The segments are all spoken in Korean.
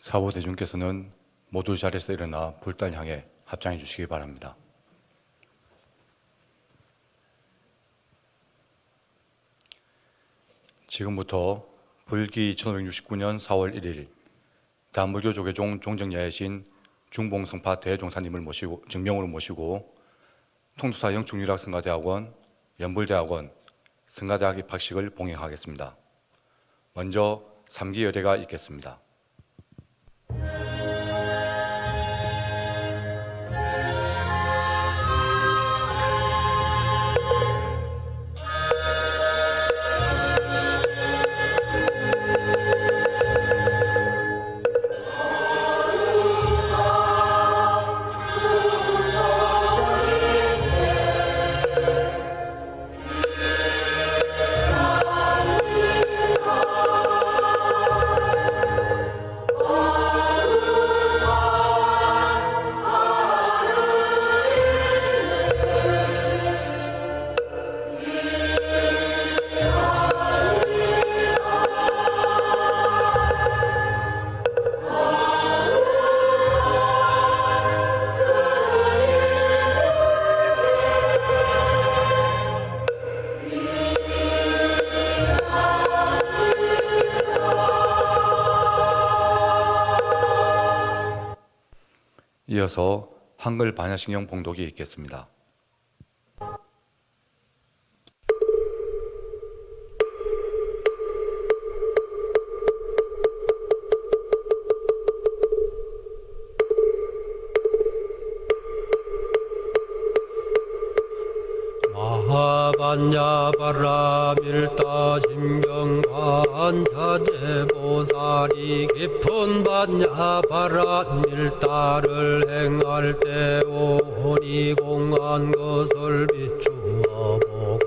사후 대중께서는 모두 자리에서 일어나 불달 향해 합장해 주시기 바랍니다. 지금부터 불기 1569년 4월 1일 대한불교 조계종 종정야이신 중봉성파 대종사님을 모시고 증명으로 모시고 통도사 영충유락성가대학원 연불대학원 성가대학 입학식을 봉행하겠습니다. 먼저 3기 열애가 있겠습니다. 한글 반야신경 봉독이 있겠습니다. 마하반야바라밀다 심경 관자재보살이 깊은 반야 바라밀다를 행할 때 오니 공한 것을 비추어 보고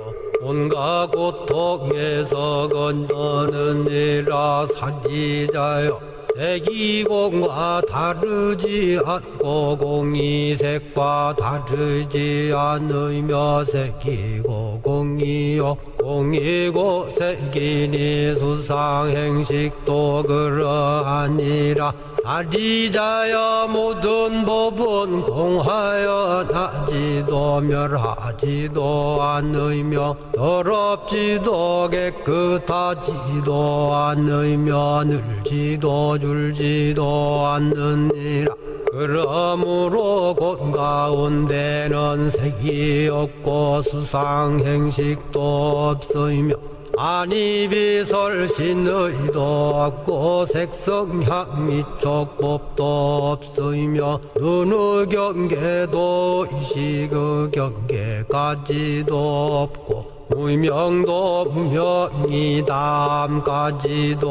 온갖 고통에서 건너느니라 살리자여 세기공과 다르지 않고 공이 색과 다르지 않으며 색이고 공이요 공이고 색이니 수상행식도 그러하니라. 사리자여 모든 법은 공하여 나지도 멸하지도 않으며 더럽지도 깨끗하지도 않으며 늘지도 줄 지도 않느니라. 그러므로 곳 가운데는 색이 없고 수상 행식도 없으며 안입이 설신의도 없고 색성향 미촉법도 없으며 눈의 경계도 이식의 경계까지도 없고 무명도 무명이 담까지도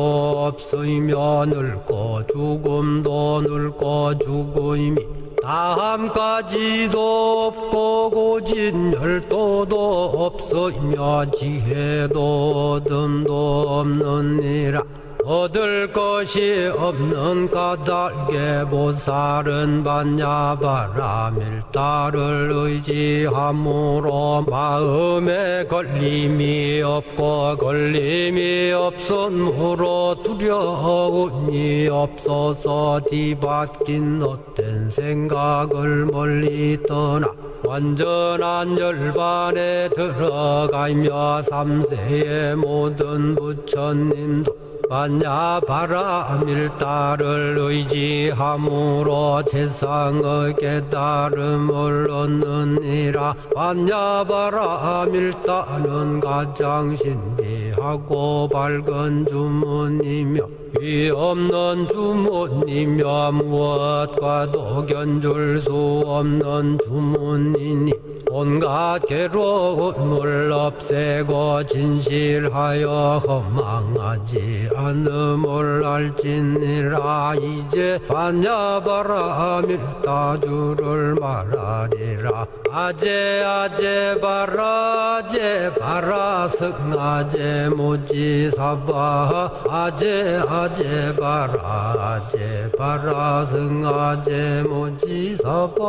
없으며 늙고 죽음도 늙고 죽음이 다함까지도 없고 고진 열도도 없으며 지혜도 듬도 없느니라 얻을 것이 없는 까닭에 보살은 반야바라밀다를 의지함으로 마음에 걸림이 없고 걸림이 없으므로 두려움이 없어서 뒤바뀐 헛된 생각을 멀리 떠나 완전한 열반에 들어가며 삼세의 모든 부처님도 반야바라밀다를 의지함으로 세상의 깨달음을 얻느니라. 반야바라밀다는 가장 신비하고 밝은 주문이며 위 없는 주문이며 무엇과도 견줄 수 없는 주문이니 온갖 괴로움을 없애고 진실하여 허망하지 않음을 알지니라. 이제 반야바라밀다주를 말하리라. 아제 아제 바라 아제 바라 승아제 무지사바. 아제 아제 바라 아제 바라 승 아제 무지사바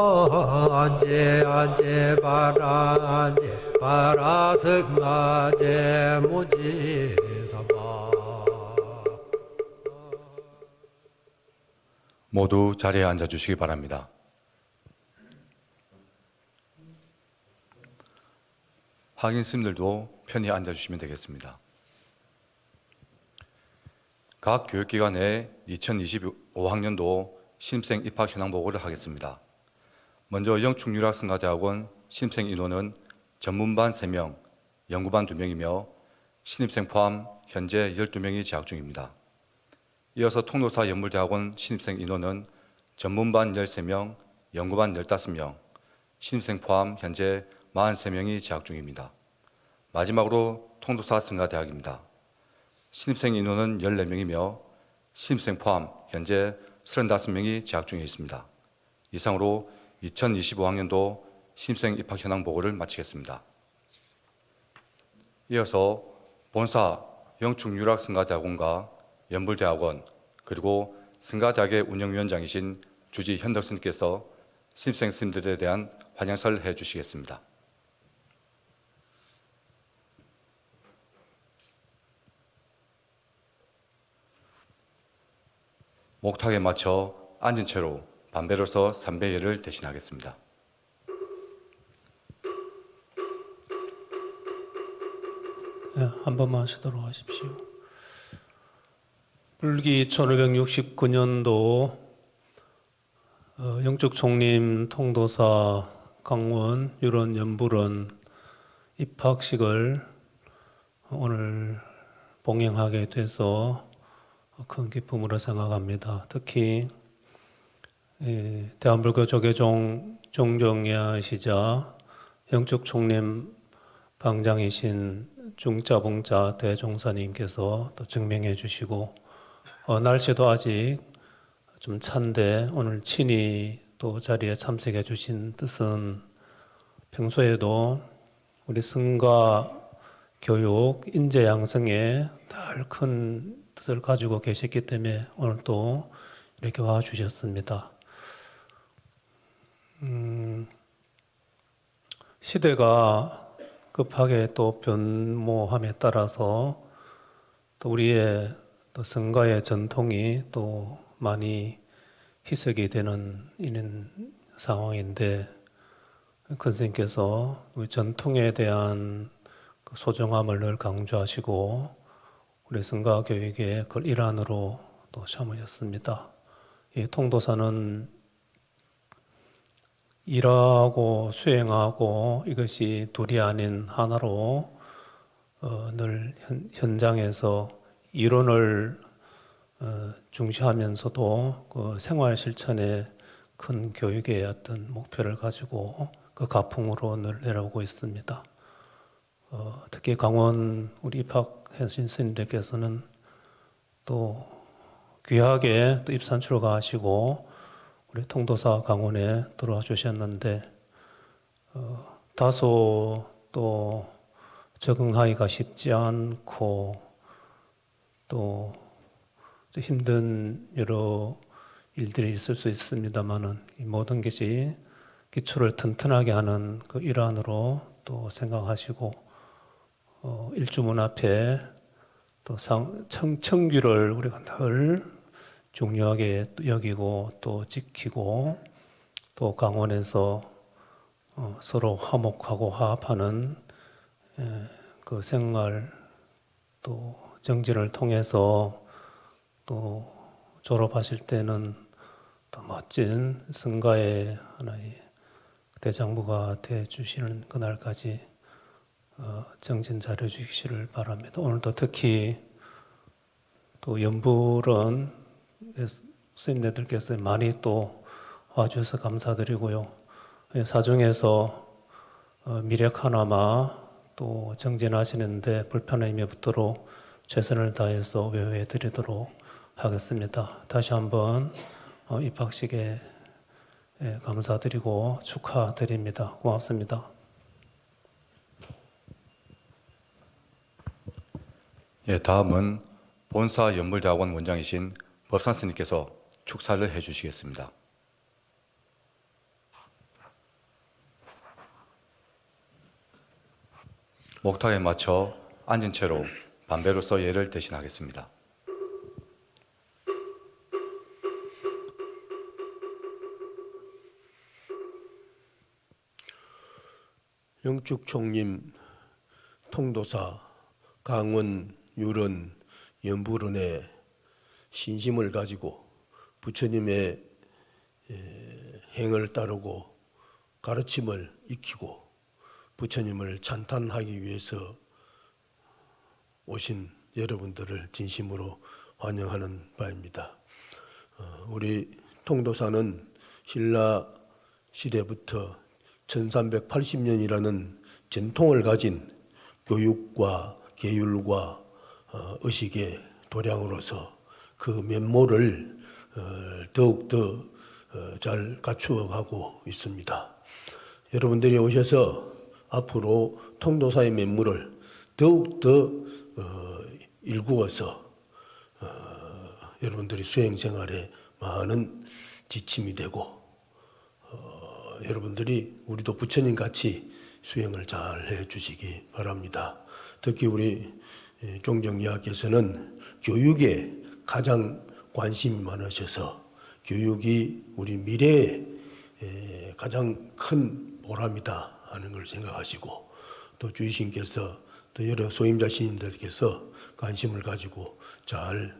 아제 아제 바라 아제 바라 승 아제 무지사바 모두 자리에 앉아 주시기 바랍니다. 확인 스님들도 편히 앉아 주시면 되겠습니다. 각 교육기관의 2025학년도 신입생 입학 현황 보고를 하겠습니다. 먼저 영축유락승가대학원 신입생 인원은 전문반 3명, 연구반 2명이며 신입생 포함 현재 12명이 재학 중입니다. 이어서 통도사 연물대학원 신입생 인원은 전문반 13명, 연구반 15명, 신입생 포함 현재 43명이 재학 중입니다. 마지막으로 통도사 승가대학입니다. 신입생 인원은 14명이며 신입생 포함 현재 35명이 재학 중에 있습니다. 이상으로 2025학년도 신입생 입학 현황 보고를 마치겠습니다. 이어서 본사 영축유락승가대학원과 연불대학원 그리고 승가대학의 운영위원장이신 주지 현덕 스님께서 신입생 스님들에 대한 환영사를 해주시겠습니다. 목탁에 맞춰 앉은 채로 반배로서 삼배예를 대신하겠습니다. 예, 한 번만 하시도록 하십시오. 불기 1569년도 어, 영적 총림 통도사 강원 유론 연불원 입학식을 오늘 봉행하게 돼서 큰 기쁨으로 생각합니다. 특히 예, 대한불교 조계종 종정야시자 영적 총림 방장이신 중자봉자 대종사님께서 또 증명해 주시고 어, 날씨도 아직 좀 찬데 오늘 친히 또 자리에 참석해 주신 뜻은 평소에도 우리 승가 교육 인재 양성에 늘 큰 뜻을 가지고 계셨기 때문에 오늘 또 이렇게 와 주셨습니다. 음, 시대가 급하게 또 변모함에 따라서 또 우리의 또 성가의 전통이 또 많이 희석이 되는 이런 상황인데 큰 선생님께서 우리 전통에 대한 그 소중함을 늘 강조하시고 우리 성가 교육의 그 일환으로 또 삼으셨습니다. 이 통도사는 일하고 수행하고 이것이 둘이 아닌 하나로 어, 늘 현, 현장에서 이론을 어, 중시하면서도 그 생활 실천에 큰 교육의 어떤 목표를 가지고 그 가풍으로 늘 내려오고 있습니다. 어, 특히 강원 우리 입학하신 스님들께서는 또 귀하게 또 입산 출가하시고 우리 통도사 강원에 들어와 주셨는데 어, 다소 또 적응하기가 쉽지 않고 또, 또 힘든 여러 일들이 있을 수 있습니다만은 이 모든 것이 기초를 튼튼하게 하는 그 일환으로 또 생각하시고 어, 일주문 앞에 또 상, 청, 청규를 우리가 늘 중요하게 여기고 또 지키고 또 강원에서 어, 서로 화목하고 화합하는 에, 그 생활 또 정진을 통해서 또 졸업하실 때는 더 멋진 승가의 하나의 대장부가 돼 주시는 그날까지 어, 정진 잘해 주시기를 바랍니다. 오늘도 특히 또 연불은 스님네들께서 많이 또 와주셔서 감사드리고요. 예, 사중에서 어, 미력 하나마 또 정진하시는데 불편함이 없도록 최선을 다해서 외회해 드리도록 하겠습니다. 다시 한번 어, 입학식에 예, 감사드리고 축하드립니다. 고맙습니다. 예, 다음은 본사 연물대학원 원장이신 법산스님께서 축사를 해주시겠습니다. 목탁에 맞춰 앉은 채로 반배로서 예를 대신하겠습니다. 영축총님, 통도사, 강원 유런, 연불원의 신심을 가지고 부처님의 에, 행을 따르고 가르침을 익히고 부처님을 찬탄하기 위해서 오신 여러분들을 진심으로 환영하는 바입니다. 어, 우리 통도사는 신라 시대부터 1380년이라는 전통을 가진 교육과 계율과 어, 의식의 도량으로서 그 면모를 어, 더욱더 어, 잘 갖추어 가고 있습니다. 여러분들이 오셔서 앞으로 통도사의 면모를 더욱더 어, 일구어서 어, 여러분들이 수행 생활에 많은 지침이 되고 어, 여러분들이 우리도 부처님 같이 수행을 잘 해주시기 바랍니다. 특히 우리 예, 종정이하께서는 교육에 가장 관심이 많으셔서 교육이 우리 미래에 에, 가장 큰 보람이다 하는 걸 생각하시고 또 주의신께서 또 여러 소임자 신님들께서 관심을 가지고 잘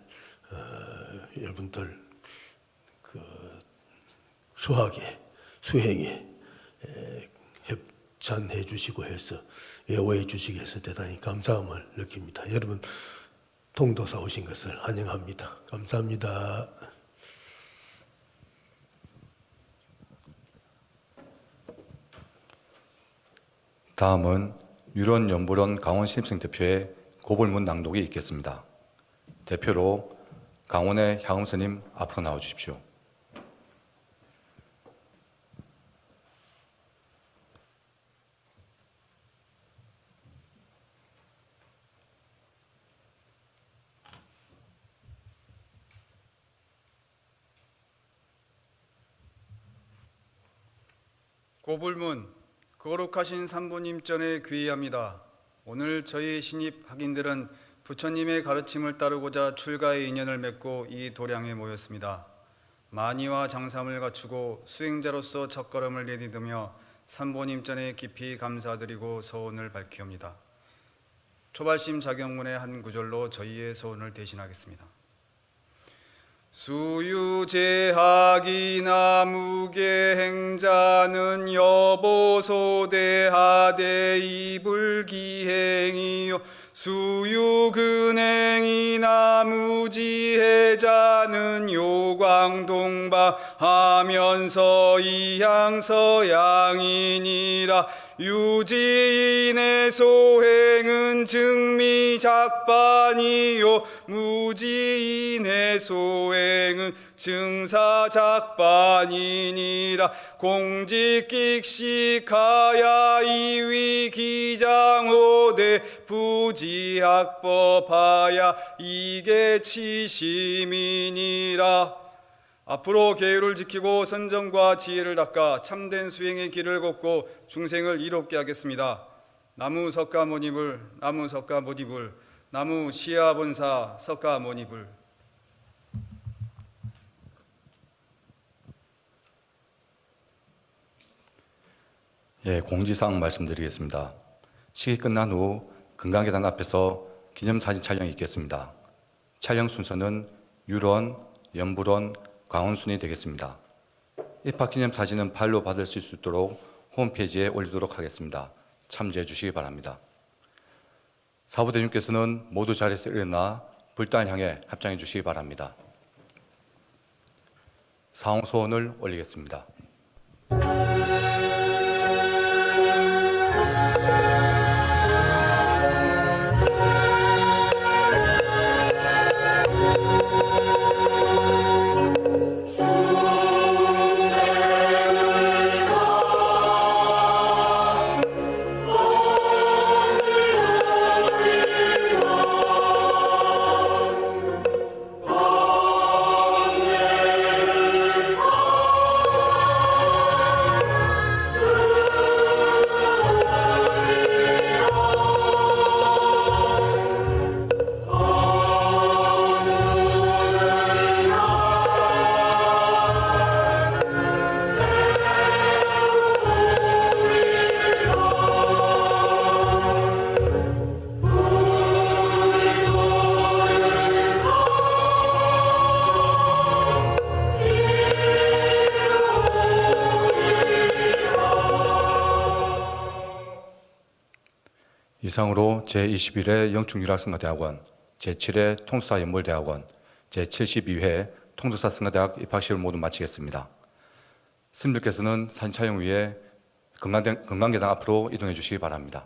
어, 여러분들 그 수학에 수행에 에, 협 찬해 주시고 해서 애호해 주시게 해서 대단히 감사함을 느낍니다. 여러분 통도사 오신 것을 환영합니다. 감사합니다. 다음은 유런 연불원 강원 신입생 대표의 고불문 낭독이 있겠습니다. 대표로 강원의 향음 스님 앞으로 나와 주십시오. 고불문 거룩하신 산부님 전에 귀의합니다. 오늘 저희 신입 학인들은 부처님의 가르침을 따르고자 출가의 인연을 맺고 이 도량에 모였습니다. 만이와 장삼을 갖추고 수행자로서 첫걸음을 내디디며 산보님 전에 깊이 감사드리고 소원을 밝히옵니다. 초발심 자경문의 한 구절로 저희의 소원을 대신하겠습니다. 수유제하기나 무계행자는 여보소대하대 이불기행이요. 수유근행이나 무지해자는 요광동방하면서 이향서양이니라 유지인의 소행은 증미작반이요. 무지인의 소행은 증사작반이니라. 공직익식하야 이위 기장호대 부지학법하야 이게 치심이니라 앞으로 계율을 지키고 선정과 지혜를 닦아 참된 수행의 길을 걷고 중생을 이롭게 하겠습니다. 나무 석가 모니불 나무 석가 모니불 나무 시아 본사 석가 모니불 예, 공지사항 말씀드리겠습니다. 시기 끝난 후 금강계단 앞에서 기념사진 촬영이 있겠습니다. 촬영 순서는 유런, 연불원, 광원순이 되겠습니다. 입학 기념 사진은 발로 받을 수 있도록 홈페이지에 올리도록 하겠습니다. 참조해 주시기 바랍니다. 사부대님께서는 모두 자리에서 일어나 불단 향해 합장해 주시기 바랍니다. 사홍 소원을 올리겠습니다. 이상으로 제21회 영충유학승가대학원, 제7회 통수사연몰대학원, 제72회 통도사승가대학 입학시를 모두 마치겠습니다. 스님들께서는 위해 건강대- 건강계단 앞으로 이동해 주시기 바랍니다.